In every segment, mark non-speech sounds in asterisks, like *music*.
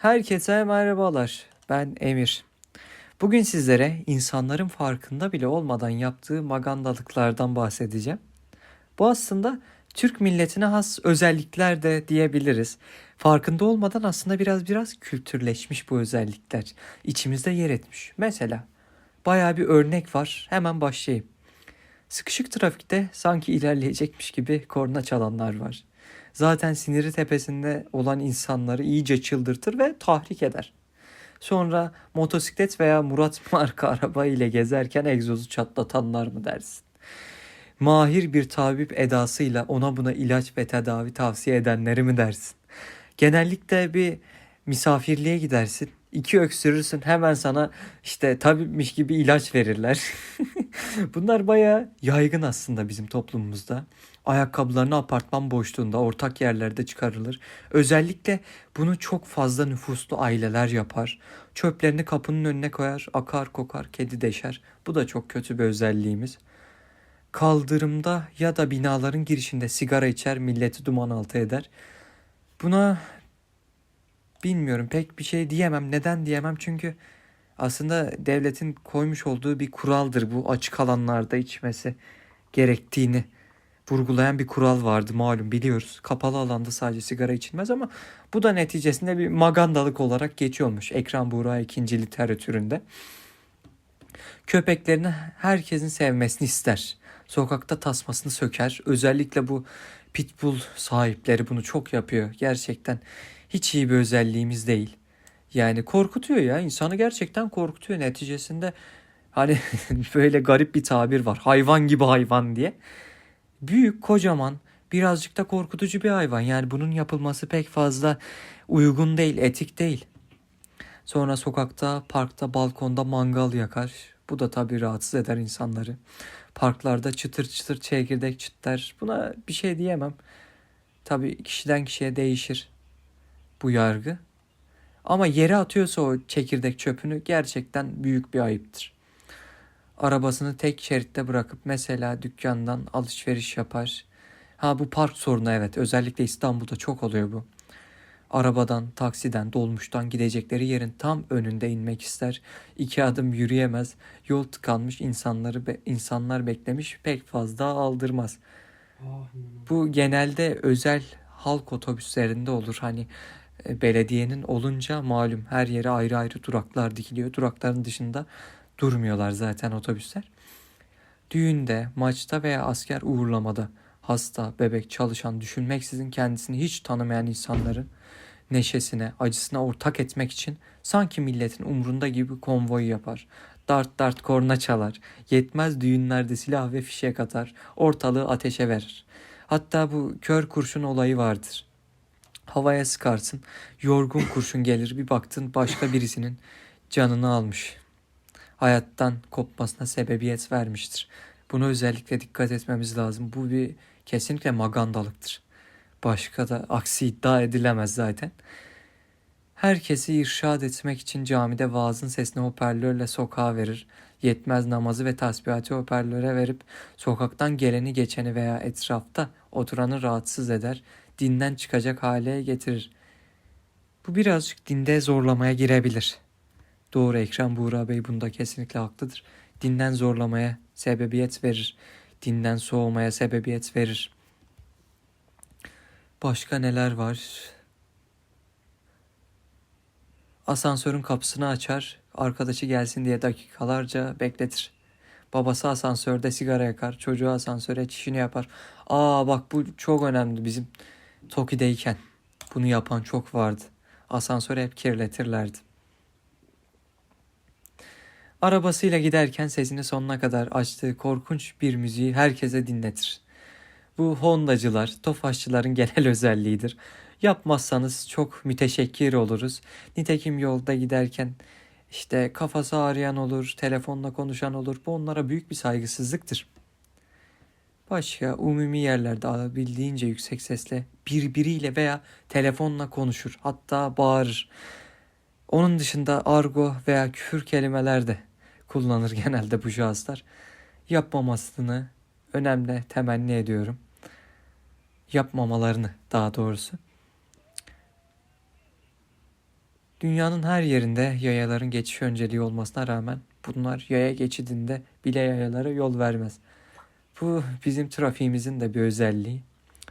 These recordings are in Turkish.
Herkese merhabalar. Ben Emir. Bugün sizlere insanların farkında bile olmadan yaptığı magandalıklardan bahsedeceğim. Bu aslında Türk milletine has özellikler de diyebiliriz. Farkında olmadan aslında biraz biraz kültürleşmiş bu özellikler. İçimizde yer etmiş. Mesela bayağı bir örnek var. Hemen başlayayım. Sıkışık trafikte sanki ilerleyecekmiş gibi korna çalanlar var. Zaten siniri tepesinde olan insanları iyice çıldırtır ve tahrik eder. Sonra motosiklet veya Murat *laughs* marka araba ile gezerken egzozu çatlatanlar mı dersin? Mahir bir tabip edasıyla ona buna ilaç ve tedavi tavsiye edenleri mi dersin? Genellikle bir misafirliğe gidersin. iki öksürürsün hemen sana işte tabipmiş gibi ilaç verirler. *laughs* Bunlar bayağı yaygın aslında bizim toplumumuzda. Ayakkabılarını apartman boşluğunda ortak yerlerde çıkarılır. Özellikle bunu çok fazla nüfuslu aileler yapar. Çöplerini kapının önüne koyar, akar kokar, kedi deşer. Bu da çok kötü bir özelliğimiz. Kaldırımda ya da binaların girişinde sigara içer, milleti duman altı eder. Buna bilmiyorum pek bir şey diyemem. Neden diyemem? Çünkü aslında devletin koymuş olduğu bir kuraldır bu açık alanlarda içmesi gerektiğini vurgulayan bir kural vardı malum biliyoruz. Kapalı alanda sadece sigara içilmez ama bu da neticesinde bir magandalık olarak geçiyormuş Ekran Buğra ikinci literatüründe. Köpeklerini herkesin sevmesini ister. Sokakta tasmasını söker. Özellikle bu pitbull sahipleri bunu çok yapıyor. Gerçekten hiç iyi bir özelliğimiz değil. Yani korkutuyor ya insanı gerçekten korkutuyor neticesinde hani *laughs* böyle garip bir tabir var hayvan gibi hayvan diye. Büyük kocaman birazcık da korkutucu bir hayvan yani bunun yapılması pek fazla uygun değil etik değil. Sonra sokakta parkta balkonda mangal yakar bu da tabii rahatsız eder insanları. Parklarda çıtır çıtır çekirdek çıtlar buna bir şey diyemem. Tabii kişiden kişiye değişir bu yargı. Ama yere atıyorsa o çekirdek çöpünü gerçekten büyük bir ayıptır. Arabasını tek şeritte bırakıp mesela dükkandan alışveriş yapar. Ha bu park sorunu evet özellikle İstanbul'da çok oluyor bu. Arabadan, taksiden, dolmuştan gidecekleri yerin tam önünde inmek ister. İki adım yürüyemez. Yol tıkanmış insanları be, insanlar beklemiş pek fazla aldırmaz. Bu genelde özel halk otobüslerinde olur. Hani e, belediyenin olunca malum her yere ayrı ayrı duraklar dikiliyor. Durakların dışında durmuyorlar zaten otobüsler. Düğünde, maçta veya asker uğurlamada hasta, bebek, çalışan, düşünmeksizin kendisini hiç tanımayan insanların neşesine, acısına ortak etmek için sanki milletin umrunda gibi konvoy yapar. Dart dart korna çalar. Yetmez düğünlerde silah ve fişek atar. Ortalığı ateşe verir. Hatta bu kör kurşun olayı vardır. Havaya sıkarsın. Yorgun kurşun gelir. Bir baktın başka birisinin canını almış. Hayattan kopmasına sebebiyet vermiştir. Buna özellikle dikkat etmemiz lazım. Bu bir kesinlikle magandalıktır. Başka da aksi iddia edilemez zaten. Herkesi irşad etmek için camide vaazın sesini hoparlörle sokağa verir. Yetmez namazı ve tasbihatı hoparlöre verip sokaktan geleni geçeni veya etrafta oturanı rahatsız eder, dinden çıkacak hale getirir. Bu birazcık dinde zorlamaya girebilir. Doğru Ekrem Buğra Bey bunda kesinlikle haklıdır. Dinden zorlamaya sebebiyet verir. Dinden soğumaya sebebiyet verir. Başka neler var? Asansörün kapısını açar, arkadaşı gelsin diye dakikalarca bekletir. Babası asansörde sigara yakar, çocuğu asansöre çişini yapar. Aa bak bu çok önemli bizim Toki'deyken. Bunu yapan çok vardı. Asansörü hep kirletirlerdi. Arabasıyla giderken sesini sonuna kadar açtığı korkunç bir müziği herkese dinletir. Bu Hondacılar, Tofaşçıların *laughs* genel özelliğidir. Yapmazsanız çok müteşekkir oluruz. Nitekim yolda giderken işte kafası ağrıyan olur, telefonla konuşan olur. Bu onlara büyük bir saygısızlıktır. Başka umumi yerlerde alabildiğince yüksek sesle birbiriyle veya telefonla konuşur. Hatta bağırır. Onun dışında argo veya küfür kelimeler de kullanır genelde bu şahıslar. Yapmamasını önemli temenni ediyorum. Yapmamalarını daha doğrusu. Dünyanın her yerinde yayaların geçiş önceliği olmasına rağmen bunlar yaya geçidinde bile yayalara yol vermez. Bu bizim trafiğimizin de bir özelliği.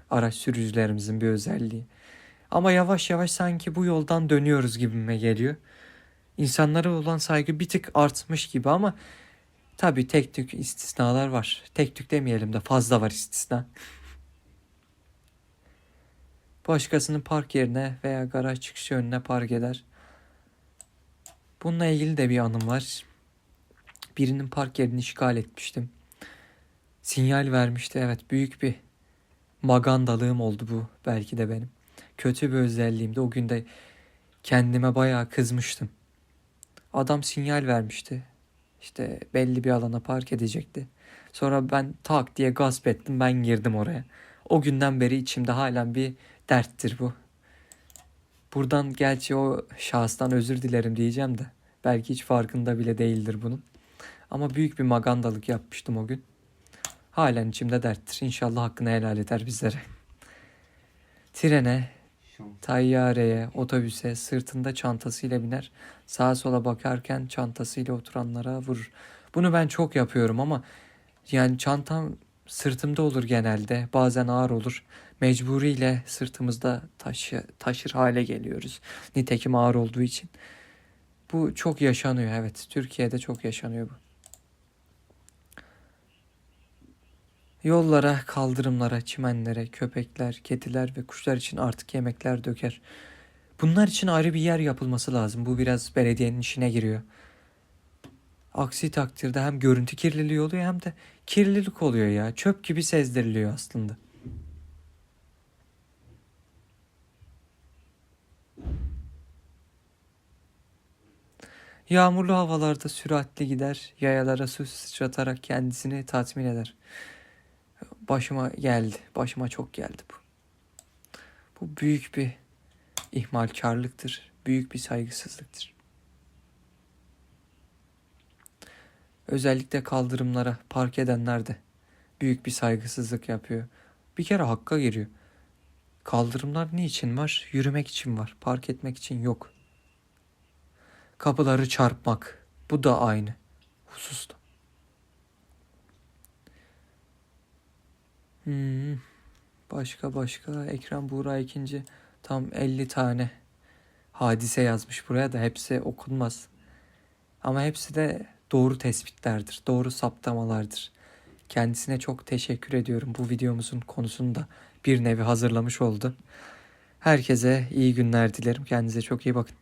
Araç sürücülerimizin bir özelliği. Ama yavaş yavaş sanki bu yoldan dönüyoruz gibime geliyor. İnsanlara olan saygı bir tık artmış gibi ama tabii tek tük istisnalar var. Tek tük demeyelim de fazla var istisna. Başkasının park yerine veya garaj çıkışı önüne park eder. Bununla ilgili de bir anım var. Birinin park yerini işgal etmiştim. Sinyal vermişti. Evet büyük bir magandalığım oldu bu belki de benim. Kötü bir özelliğimdi. O gün de kendime bayağı kızmıştım. Adam sinyal vermişti. İşte belli bir alana park edecekti. Sonra ben tak diye gasp ettim. Ben girdim oraya. O günden beri içimde halen bir derttir bu. Buradan gerçi o şahıstan özür dilerim diyeceğim de. Belki hiç farkında bile değildir bunun. Ama büyük bir magandalık yapmıştım o gün. Halen içimde derttir. İnşallah hakkını helal eder bizlere. Trene, tayyareye, otobüse sırtında çantasıyla biner. Sağa sola bakarken çantasıyla oturanlara vurur. Bunu ben çok yapıyorum ama yani çantam sırtımda olur genelde. Bazen ağır olur. Mecburiyle sırtımızda taşı, taşır hale geliyoruz. Nitekim ağır olduğu için. Bu çok yaşanıyor evet. Türkiye'de çok yaşanıyor bu. Yollara, kaldırımlara, çimenlere, köpekler, kediler ve kuşlar için artık yemekler döker. Bunlar için ayrı bir yer yapılması lazım. Bu biraz belediyenin işine giriyor. Aksi takdirde hem görüntü kirliliği oluyor hem de kirlilik oluyor ya. Çöp gibi sezdiriliyor aslında. Yağmurlu havalarda süratli gider, yayalara su sıçratarak kendisini tatmin eder. Başıma geldi, başıma çok geldi bu. Bu büyük bir ihmalkarlıktır, büyük bir saygısızlıktır. Özellikle kaldırımlara park edenler de büyük bir saygısızlık yapıyor. Bir kere hakka giriyor. Kaldırımlar niçin var? Yürümek için var. Park etmek için yok. Kapıları çarpmak. Bu da aynı hususta. Hmm. Başka başka Ekrem Buğra ikinci tam 50 tane hadise yazmış buraya da hepsi okunmaz. Ama hepsi de doğru tespitlerdir, doğru saptamalardır. Kendisine çok teşekkür ediyorum. Bu videomuzun konusunu da bir nevi hazırlamış oldu. Herkese iyi günler dilerim. Kendinize çok iyi bakın.